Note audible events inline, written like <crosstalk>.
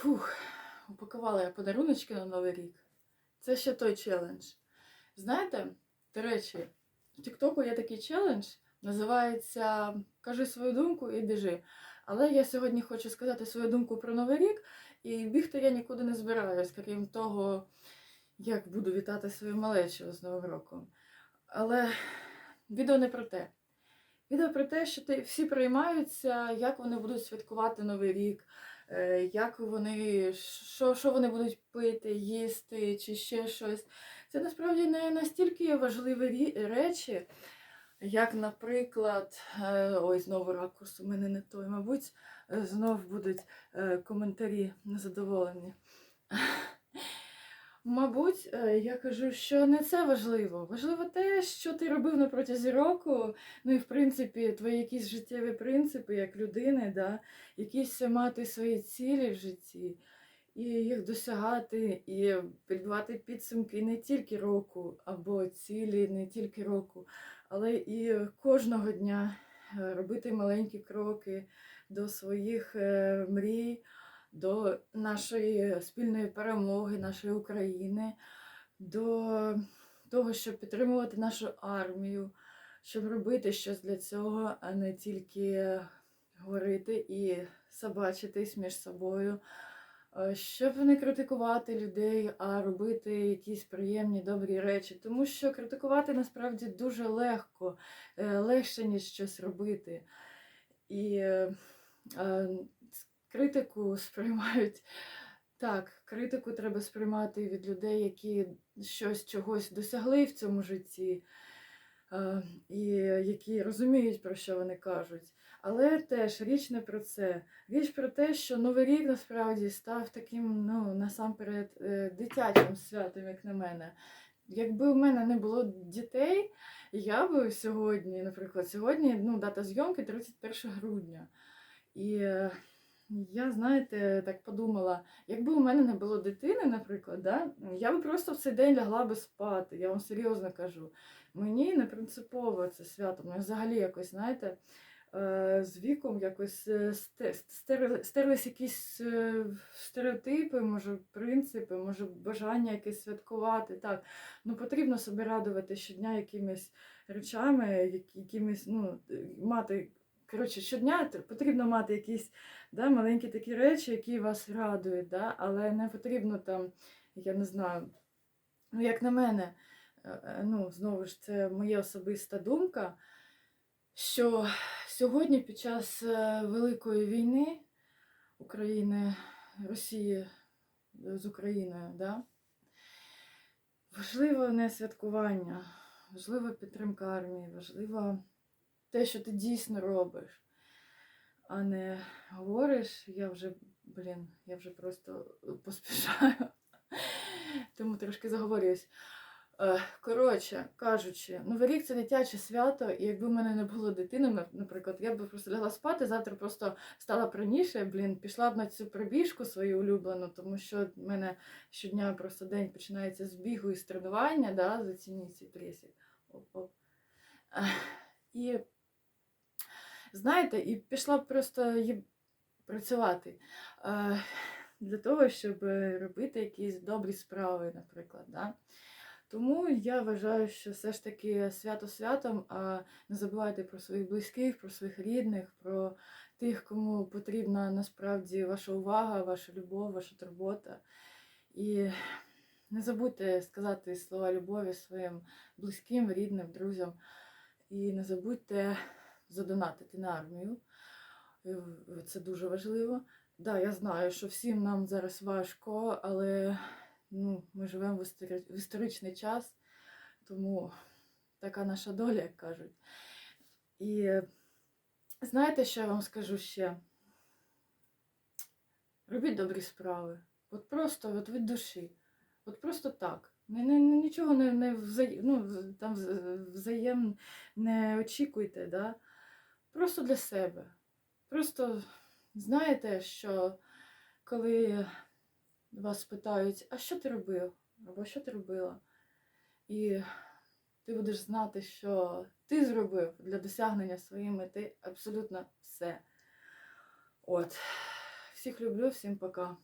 Фух, упакувала я подаруночки на Новий рік. Це ще той челендж. Знаєте, до речі, в Тіктоку є такий челендж, називається Кажи свою думку і біжи. Але я сьогодні хочу сказати свою думку про Новий рік, і бігти я нікуди не збираюсь, крім того, як буду вітати свою малечу з Новим роком. Але відео не про те. Відео про те, що ти всі приймаються, як вони будуть святкувати Новий рік, як вони, що, що вони будуть пити, їсти чи ще щось. Це насправді не настільки важливі речі, як, наприклад, е, ой, знову ракурс у мене не той, мабуть, е, знов будуть е, коментарі незадоволені. Мабуть, е, я кажу, що не це важливо. Важливо те, що ти робив на протязі року, ну і в принципі твої якісь життєві принципи як людини, да? якісь мати свої цілі в житті, і їх досягати, і підбивати підсумки не тільки року, або цілі не тільки року, але і кожного дня е, робити маленькі кроки до своїх е, мрій, до нашої спільної перемоги, нашої України, до того, щоб підтримувати нашу армію, щоб робити щось для цього, а не тільки говорити і собачитись між собою, е, щоб не критикувати людей, а робити якісь приємні добрі речі. Тому що критикувати насправді дуже легко, е, легше, ніж щось робити. І е, критику <laughs> сприймають. Так, критику треба сприймати від людей, які щось чогось досягли в цьому житті, е, і які розуміють, про що вони кажуть. Але теж річ не про це. Річ про те, що Новий рік насправді став таким, ну, насамперед, е, дитячим святом, як на мене. Якби в мене не було дітей, я би сьогодні, наприклад, сьогодні ну, дата зйомки 31 грудня. І е, я, знаєте, так подумала, якби у мене не було дитини, наприклад, да, я би просто в цей день лягла би спати. Я вам серйозно кажу. Мені не принципово це свято. Мені взагалі якось, знаєте, е, з віком якось е, сте- стерли- стерлись якісь е, стереотипи, може, принципи, може, бажання якесь святкувати. Так, ну потрібно себе радувати щодня якимись речами, якимись, ну, мати. Коротше, щодня потрібно мати якісь да, маленькі такі речі, які вас радують, да, але не потрібно там, я не знаю, ну, як на мене, е, е, ну, знову ж, це моя особиста думка, що сьогодні під час е, Великої війни України, Росії з Україною, да, важливо не святкування, важлива підтримка армії, важливо те, що ти дійсно робиш, а не говориш, я вже, блін, я вже просто поспішаю, <laughs> тому трошки заговорююсь. Е, Коротше кажучи, Новий рік це дитяче свято, і якби в мене не було дитини, наприклад, я б просто лягла спати, завтра просто стала раніше, блін, пішла б на цю пробіжку свою улюблену, тому що в мене щодня просто день починається з бігу і з тренування, да, зацініть цей. Оп-оп. І знаєте, і пішла просто працювати е, для того, щоб робити якісь добрі справи, наприклад. Да? Тому я вважаю, що все ж таки свято святом, а не забувайте про своїх близьких, про своїх рідних, про тих, кому потрібна насправді ваша увага, ваша любов, ваша турбота. І не забудьте сказати слова любові своїм близьким, рідним, друзям. І не забудьте задонатити на армію. Е, Це дуже важливо. Да, я знаю, що всім нам зараз важко, але ну, ми живемо в істори- в історичний час, тому така наша доля, як кажуть. І знаєте, що я вам скажу ще? Робіть добрі справи. От просто от від душі. От просто так. Нічого не, не взаєм, ну, там взаєм не очікуйте, да? Просто для себе. Просто знаєте, що коли вас питають, а що ти робив? Або що ти робила? І ти будеш знати, що ти зробив для досягнення своєї мети абсолютно все. От. Всіх люблю, всім пока.